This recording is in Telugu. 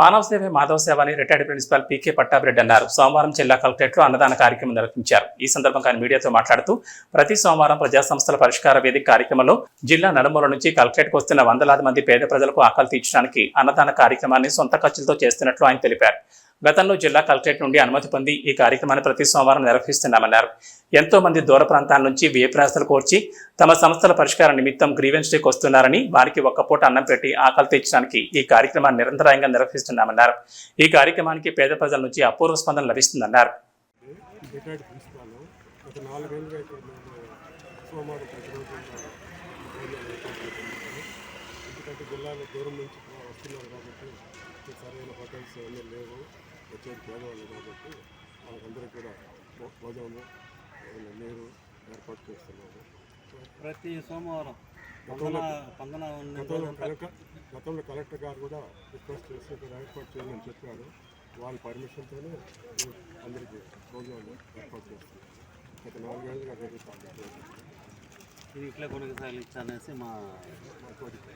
మానవ సేవే మాధవ సేవ అని రిటైర్డ్ ప్రిన్సిపాల్ పీకే పట్టాభిరెడ్డి అన్నారు. సోమవారం జిల్లా కలెక్టరేట్లో అన్నదాన కార్యక్రమం నిర్వహించారు. ఈ సందర్భంగా ఆయన మీడియాతో మాట్లాడుతూ ప్రతి సోమవారం ప్రజా సంస్థల పరిష్కార వేదిక కార్యక్రమంలో జిల్లా నలుమూల నుంచి కలెక్టరేట్కు వస్తున్న వందలాది మంది పేద ప్రజలకు ఆకలి తీర్చడానికి అన్నదాన కార్యక్రమాన్ని సొంత ఖర్చులతో చేస్తున్నట్లు ఆయన తెలిపారు. గతంలో జిల్లా కలెక్టరేట్ నుండి అనుమతి పొంది ఈ కార్యక్రమాన్ని ప్రతి సోమవారం నిర్వహిస్తున్నామన్నారు. ఎంతో మంది దూర ప్రాంతాల నుంచి వ్యయప్రయాసాలు కోర్చి తమ సంస్థల పరిష్కార నిమిత్తం గ్రీవెన్స్ డేకి వస్తున్నారని వారికి ఒక్క పూట అన్నం పెట్టి ఆకలి తీర్చడానికి ఈ కార్యక్రమాన్ని నిరంతరాయంగా నిర్వహిస్తున్నామన్నారు. ఈ కార్యక్రమానికి పేద ప్రజల నుంచి అపూర్వ స్పందన లభిస్తుందన్నారు. ఎందుకంటే జిల్లాలో దూరం నుంచి వస్తున్నారు కాబట్టి సరైన హోటల్స్ అన్నీ లేవు. వచ్చేది పేదవాళ్ళు కాబట్టి వాళ్ళకందరికీ కూడా భోజనము నీరు ఏర్పాటు చేస్తున్నాము. ప్రతి సోమవారం గతంలో కలెక్టర్ గతంలో కలెక్టర్ గారు కూడా రిక్వెస్ట్ చేసి ఇక్కడ ఏర్పాటు చేయమని చెప్పారు. వాళ్ళ పర్మిషన్తోనే అందరికీ భోజనాలు ఏర్పాటు చేస్తున్నాం గత నాలుగేళ్ళుగా జరుగుతుంది. ఇది ఇట్లా అనేసి మా మా కోరిక.